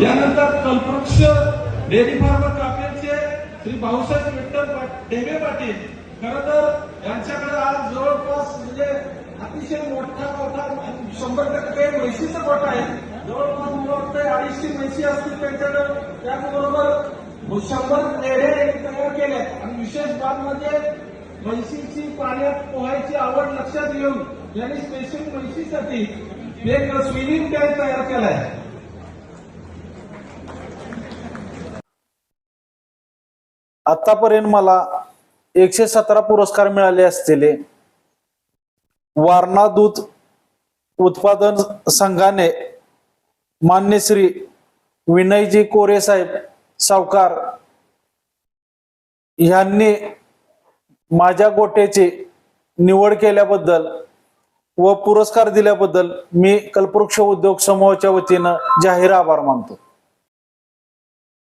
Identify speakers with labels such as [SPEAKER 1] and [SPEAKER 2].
[SPEAKER 1] यानंतर Kalpavriksha dairy farmer कापेरचे श्री भाऊसाहेब विठ्ठल ढेबे पाटील. खर तर यांच्याकडे आज जवळपास म्हणजे अतिशय मोठा मोठा शंभर टक्के म्हशीचा गोठा आहे. जवळपास मला वाटतं अडीचशे म्हैशी असतील त्यांच्याकडे. त्याचबरोबर शंभर रेढे तयार केले आणि विशेष बाब म्हणजे म्हैशीची पाण्यात पोहायची आवड लक्षात घेऊन यांनी स्पेशल म्हैशीसाठी एक स्विमिंग टँक तयार केलाय.
[SPEAKER 2] आतापर्यंत मला एकशे सतरा पुरस्कार मिळाले असलेले वारणा दूध उत्पादन संघाने मान्य श्री विनयजी कोरे साहेब सावकार यांनी माझ्या गोट्याची निवड केल्याबद्दल व पुरस्कार दिल्याबद्दल मी कल्पवृक्ष उद्योग समूहाच्या वतीनं जाहीर आभार मानतो.